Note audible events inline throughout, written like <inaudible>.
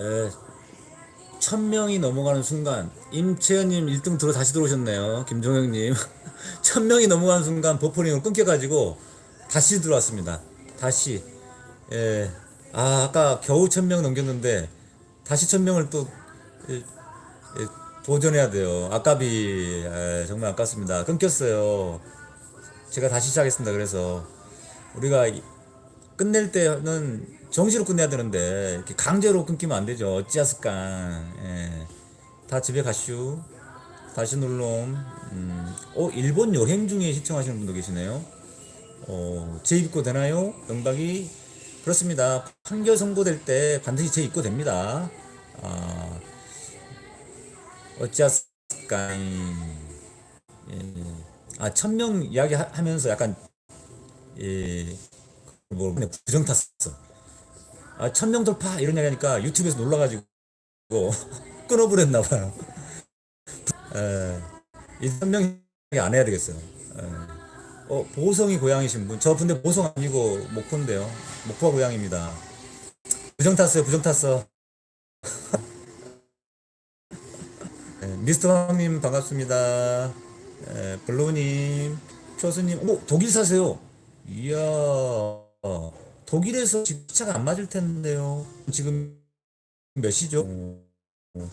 에, 천 명이 넘어가는 순간 임채연님 1등 들어 다시 들어오셨네요. 김종영님 <laughs> 천 명이 넘어가는 순간 버퍼링을 끊겨가지고 다시 들어왔습니다. 다시 예. 아 아까 겨우 천 명 넘겼는데 다시 천 명을 또 예, 예, 도전해야 돼요. 아깝이 예, 정말 아깝습니다. 끊겼어요. 제가 다시 시작했습니다. 그래서 우리가 이- 끝낼 때는 정시로 끝내야 되는데 이렇게 강제로 끊기면 안 되죠. 어찌하스까. 예. 다 집에 가슈. 다시 놀놈. 음. 어, 일본 여행 중에 시청하시는 분도 계시네요. 어, 재입고 되나요? 응박이 그렇습니다. 판결 선고될 때 반드시 재입고 됩니다. 아, 어찌하스까. 예. 아, 천명 이야기 하- 하면서 약간 예, 뭐 부정 탔어. 아, 천명 돌파 이런 이야기 하니까 유튜브에서 놀라가지고 <laughs> 끊어버렸나 봐요. 에, 이 천명 안 해야 되겠어요. 에. 어, 보성이 고향이신 분. 저 근데 보성 아니고 목포인데요. 목포가 고향입니다. 부정 탔어요. 부정 탔어. <laughs> 에, 미스터 황님 반갑습니다. 에, 블루님, 초수님, 오 독일 사세요. 이야, 독일에서 집차가 안 맞을 텐데요. 지금 몇 시죠? 오,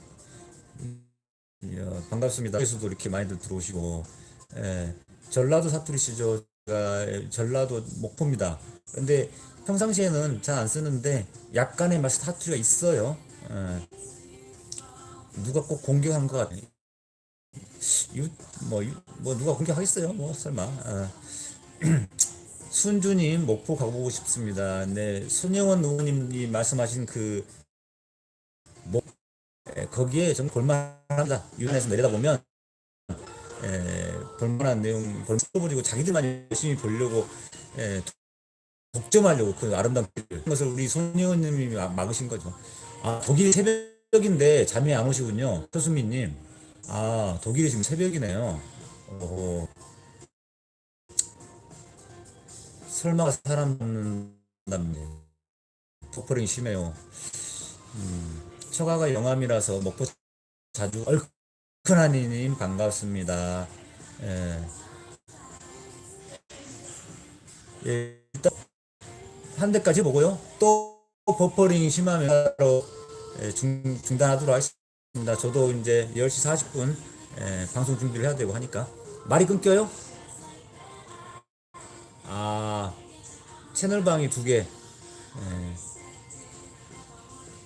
이야, 반갑습니다. 에서도 이렇게 많이들 들어오시고, 예, 전라도 사투리시죠? 제가 전라도 목포입니다. 근데 평상시에는 잘 안 쓰는데 약간의 맛 사투리가 있어요. 예. 누가 꼭 공격한 것 같아요. 유, 뭐, 유, 뭐 누가 공격하겠어요? 뭐 설마. 어. <clears throat> 순주님 목포 가보고 싶습니다. 네, 손영원 의원님이 말씀하신 그 목, 에, 거기에 좀 볼만합니다. 유엔에서 내려다 보면 에, 볼만한 내용, 볼만해지고 자기들만 열심히 보려고 에, 독점하려고 그 아름다운 그것을 우리 손영원 님이 막- 막으신 거죠. 아 독일 새벽인데 잠이 안 오시군요, 표수민님. 아 독일이 지금 새벽이네요. 오. 설마 사람 남는 폭포링이 심해요. 음, 처가가 영암이라서 먹고 자주 얼큰하니님 반갑습니다. 예. 예, 일단 한 대까지 보고요. 또 버퍼링이 심하면 바로 예, 중, 중단하도록 하겠습니다. 저도 이제 10시 40분 예, 방송 준비를 해야 되고 하니까 말이 끊겨요? 아 채널방이 두 개. 예.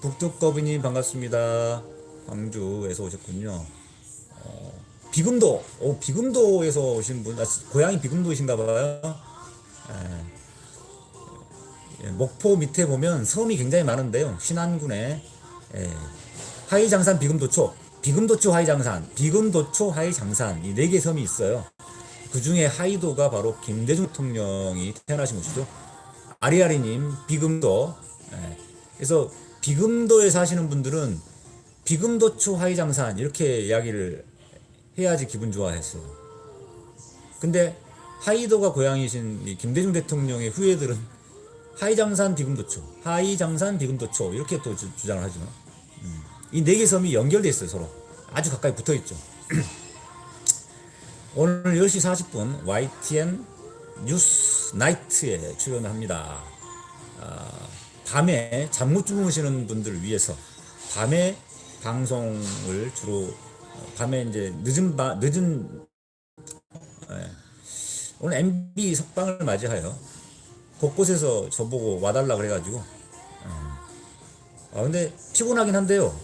북두꺼비님 반갑습니다. 광주에서 오셨군요. 어, 비금도, 오 비금도에서 오신 분, 아, 고향이 비금도이신가 봐요. 예. 예, 목포 밑에 보면 섬이 굉장히 많은데요. 신안군에 예. 하이장산 비금도초, 비금도초 하이장산, 비금도초 하이장산 이 네 개 섬이 있어요. 그 중에 하이도가 바로 김대중 대통령이 태어나신 곳이죠. 아리아리님 비금도. 예. 그래서 비금도에 사시는 분들은 비금도초 하이장산 이렇게 이야기를 해야지 기분 좋아했어요. 근데 하이도가 고향이신 이 김대중 대통령의 후예들은 하이장산 비금도초, 하이장산 비금도초 이렇게 또 주, 장을 하죠. 음. 이네 개 섬이 연결돼 있어요 서로 아주 가까이 붙어 있죠. 오늘 10시 40분 YTN 뉴스 나이트에 출연을 합니다. 아, 밤에 잠 못 주무시는 분들을 위해서 밤에 방송을 주로 어, 밤에 이제 늦은 바, 늦은 예. 오늘 MB 석방을 맞이하여 곳곳에서 저보고 와달라 그래가지고 예. 아 근데 피곤하긴 한데요.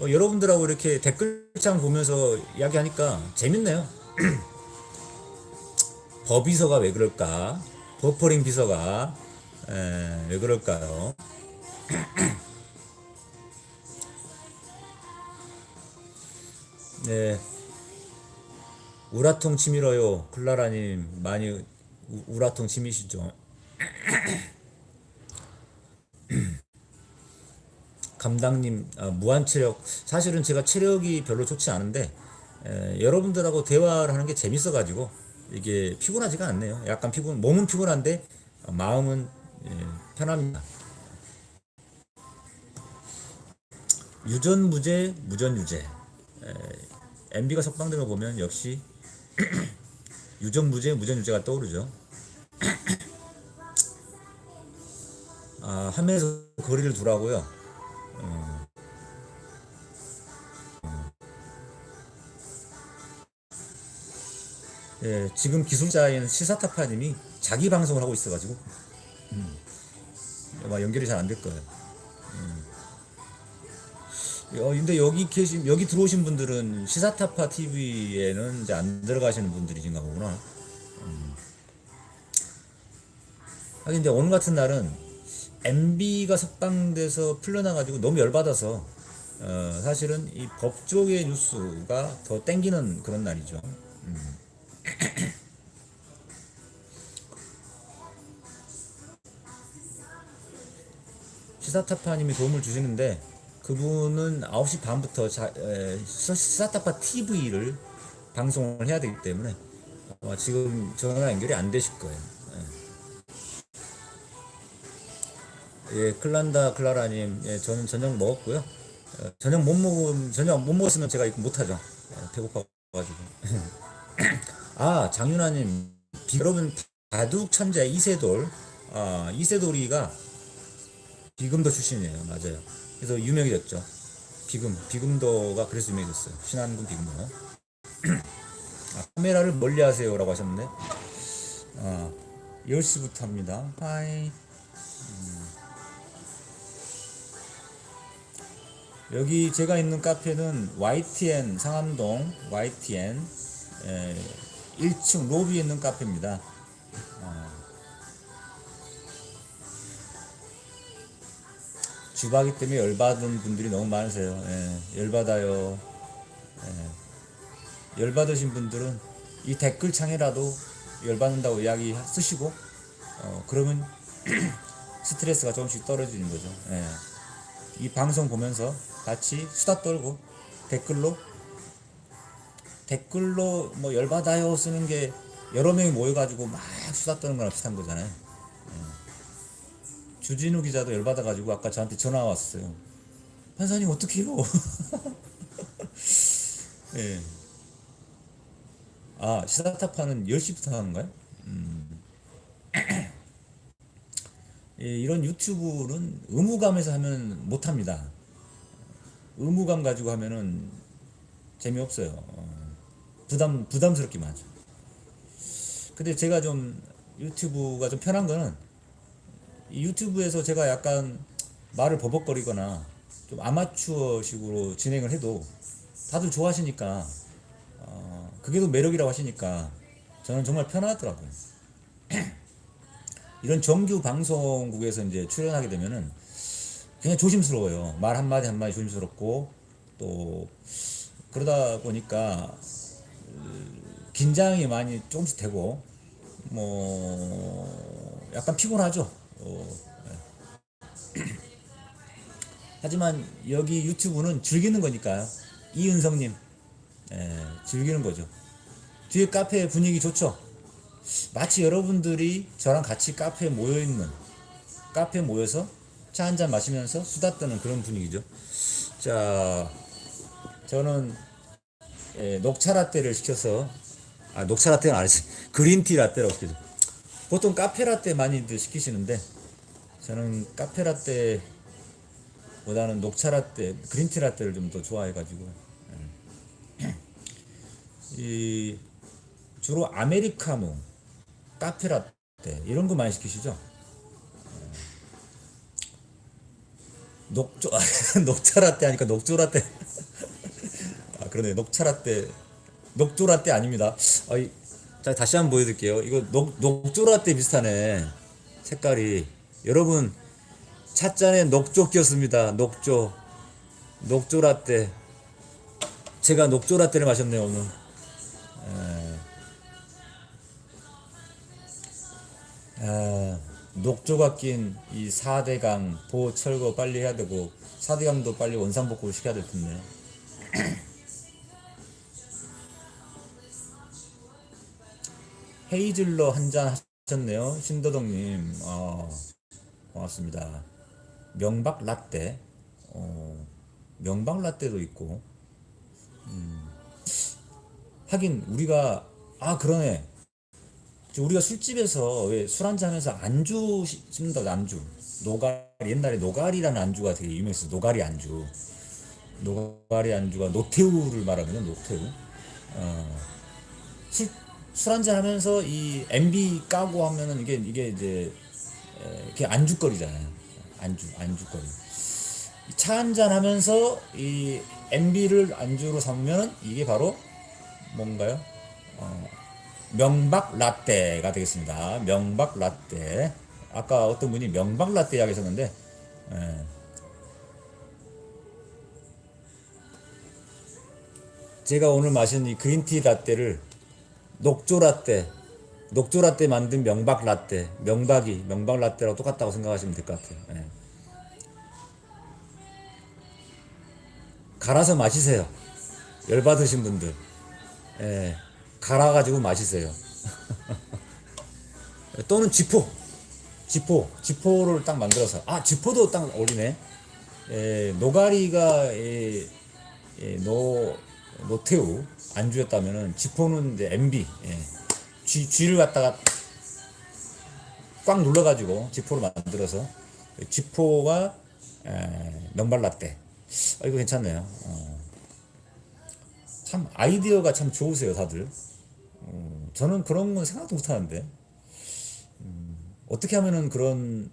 어, 여러분들하고 이렇게 댓글창 보면서 이야기하니까 재밌네요. <clears throat> 법비서가 왜 그럴까? 버퍼링 비서가 에, 왜 그럴까요? <clears throat> 네. 우라통 치밀어요. 클라라님 많이 우, 우라통 치미시죠? <clears throat> 감당님 아, 무한 체력 사실은 제가 체력이 별로 좋지 않은데 에, 여러분들하고 대화를 하는 게 재밌어 가지고 이게 피곤하지가 않네요. 약간 피곤 몸은 피곤한데 어, 마음은 예, 편합니다. 유전무죄, 무전유죄. MB가 석방된 거 보면 역시 <clears throat> 유전무죄, 무전유죄가 떠오르죠. <clears throat> 아, 화면에서 거리를 두라고요. 어. 예, 지금 기술자인 시사타파님이 자기 방송을 하고 있어가지고 음, 아마 연결이 잘 안 될 거예요. 음. 어, 근데 여기 계신 여기 들어오신 분들은 시사타파 TV에는 이제 안 들어가시는 분들이신가 보구나. 음. 하긴 이제 오늘 같은 날은 MB가 석방돼서 풀려나가지고 너무 열받아서 어, 사실은 이 법조계 뉴스가 더 땡기는 그런 날이죠. 음. 시사타파님이 도움을 주시는데 그분은 9시 반부터 자, 에, 시사타파 TV를 방송을 해야 되기 때문에 아마 지금 전화 연결이 안 되실 거예요. 예, 예 클란다 클라라님, 예, 저는 저녁 먹었고요. 어, 저녁 못 먹으면 저녁 못 먹었으면 제가 이거 못 하죠. 예, 배고파가지고. <clears throat> 아 장윤아님, 비- 여러분 바둑 천재 이세돌, 아 이세돌이가 비금도 출신이에요. 맞아요. 그래서 유명해졌죠. 비금, 비금도가 그래서 유명해졌어요. 신안군 비금도. <clears throat> 아, 카메라를 멀리 하세요 라고 하셨는데, 아, 10시부터 합니다. 하이. 음. 여기 제가 있는 카페는 YTN 상암동 YTN 에, 1층 로비에 있는 카페입니다. 주바기 때문에 열받은 분들이 너무 많으세요. 예, 열받아요. 예. 열받으신 분들은 이 댓글 창에라도 열받는다고 이야기 쓰시고, 어, 그러면 <clears throat> 스트레스가 조금씩 떨어지는 거죠. 예. 이 방송 보면서 같이 수다 떨고 댓글로 댓글로 뭐 열받아요 쓰는 게 여러 명이 모여가지고 막 수다 떠는 거랑 비슷한 거잖아요. 주진우 기자도 열받아가지고 아까 저한테 전화 왔어요. 판사님 어떡해요? <laughs> 예. 아, 시사타파는 10시부터 하는 거야? 음. <clears throat> 예, 이런 유튜브는 의무감에서 하면 못합니다. 의무감 가지고 하면은 재미없어요. 어, 부담, 부담스럽기만 하죠. 근데 제가 좀 유튜브가 좀 편한 거는 이 유튜브에서 제가 약간 말을 버벅거리거나 좀 아마추어식으로 진행을 해도 다들 좋아하시니까 어, 그게 더 매력이라고 하시니까 저는 정말 편하더라고요. <clears throat> 이런 정규 방송국에서 이제 출연하게 되면은 그냥 조심스러워요. 말 한마디 한마디 조심스럽고 또 그러다 보니까 그 긴장이 많이 조금씩 되고 뭐 약간 피곤하죠. 어, 네. <clears throat> 하지만 여기 유튜브는 즐기는 거니까요. 이은성님, 예, 즐기는 거죠. 뒤에 카페 분위기 좋죠. 마치 여러분들이 저랑 같이 카페에 모여 있는 카페에 모여서 차 한 잔 마시면서 수다 떠는 그런 분위기죠. 자, 저는 예, 녹차 라떼를 시켜서 아 녹차 라떼는 아니지 <laughs> 그린티 라떼라고 시키죠. 보통 카페 라떼 많이들 시키시는데 저는 카페 라떼보다는 녹차 라떼, 그린티 라떼를 좀 더 좋아해가지고 예. <clears throat> 이 주로 아메리카노, 카페 라떼 이런 거 많이 시키시죠? 녹조 <laughs> 녹차 라떼 하니까 녹조 라떼 <laughs> 아 그러네 녹차 라떼 녹조 라떼 아닙니다. 아, 이, 자 다시 한번 보여드릴게요. 이거 녹 녹조 라떼 비슷하네 색깔이 여러분 찻잔에 녹조 꼈습니다. 녹조 녹조 라떼 제가 녹조 라떼를 마셨네요 오늘. 에. 아, 녹조가 낀 이 4대강 보호 철거 빨리 해야 되고 4대강도 빨리 원상복구를 시켜야 될 텐데. <clears throat> 헤이즐러 한 잔 하셨네요. 신도덕님. 어, 고맙습니다. 명박 라떼. 어, 명박 라떼도 있고. 음, 하긴 우리가 아 그러네. 저 우리가 술집에서 왜 술 한잔 하면서 안주 시- 씹는다 안주. 노가리 옛날에 노가리라는 안주가 되게 유명했어 노가리 안주. 노가리 안주가 노태우를 말하거든요 노태우. 어, 술, 술 한잔 하면서 이 MB 까고 하면은 이게 이게 이제 에, 이게 안주거리잖아요 안주 안주거리 차 한잔 하면서 이 MB를 안주로 삼으면 이게 바로 뭔가요? 어, 명박 라떼가 되겠습니다. 명박 라떼. 아까 어떤 분이 명박 라떼 이야기 하셨는데, 예. 제가 오늘 마신 이 그린티 라떼를 녹조 라떼, 녹조 라떼 만든 명박 라떼, 명박이 명박 라떼라고 똑같다고 생각하시면 될 것 같아요. 예. 갈아서 마시세요. 열 받으신 분들. 예, 갈아 가지고 마시세요. <laughs> 또는 지포. 지포. 지포를 딱 만들어서. 아, 지포도 딱 어울리네. 예, 노가리가, 예, 예, 노, 노태우 안주였다면은 지포는 이제 MB. 예. 쥐, 쥐를 갖다가 꽉 눌러가지고 지포를 만들어서 지포가 에, 명발 라떼. 아, 이거 괜찮네요. 어. 참 아이디어가 참 좋으세요, 다들. 어, 저는 그런 건 생각도 못 하는데. 음, 어떻게 하면은 그런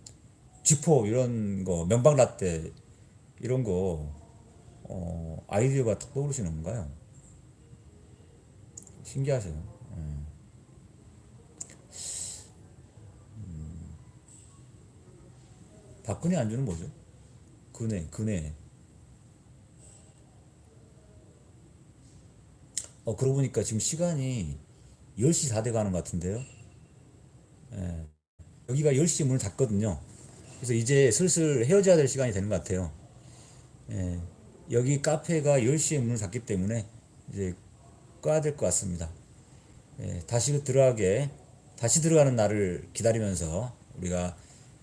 쥐포 이런 거 라떼 이런 거 어, 아이디어가 탁 떠오르시는 건가요? 신기하세요. 예. 박근혜 안주는 뭐죠? 근해, 근해. 어, 그러고 보니까 지금 시간이 10시 다 돼 가는 것 같은데요. 예. 여기가 10시에 문을 닫거든요. 그래서 이제 슬슬 헤어져야 될 시간이 되는 것 같아요. 예. 여기 카페가 10시에 문을 닫기 때문에 이제 꺼야 될 것 같습니다. 예. 다시 들어가게, 다시 들어가는 날을 기다리면서 우리가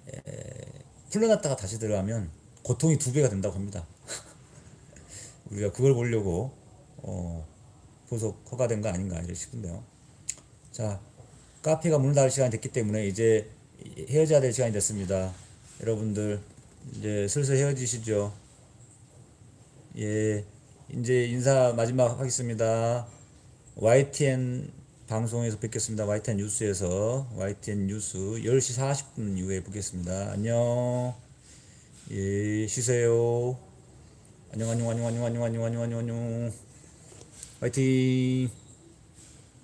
에, 풀려났다가 다시 들어가면 고통이 두 배가 된다고 합니다. <laughs> 우리가 그걸 보려고 어, 보석 허가된 거 아닌가 싶은데요. 자, 카페가 문을 닫을 시간이 됐기 때문에 이제 헤어져야 될 시간이 됐습니다. 여러분들 이제 슬슬 헤어지시죠. 예, 이제 인사 마지막 하겠습니다. YTN 방송에서 뵙겠습니다. YTN 뉴스에서 YTN 뉴스 10시 40분 이후에 뵙겠습니다. 안녕. 예, 쉬세요. 안녕 안녕 안녕 안녕 안녕 안녕 안녕 안녕 안녕. 화이팅.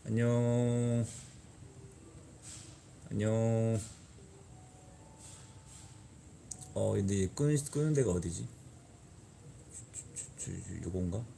안녕. 안녕. 어, 근데 끄는, 끄는 데가 어디지? 요건가?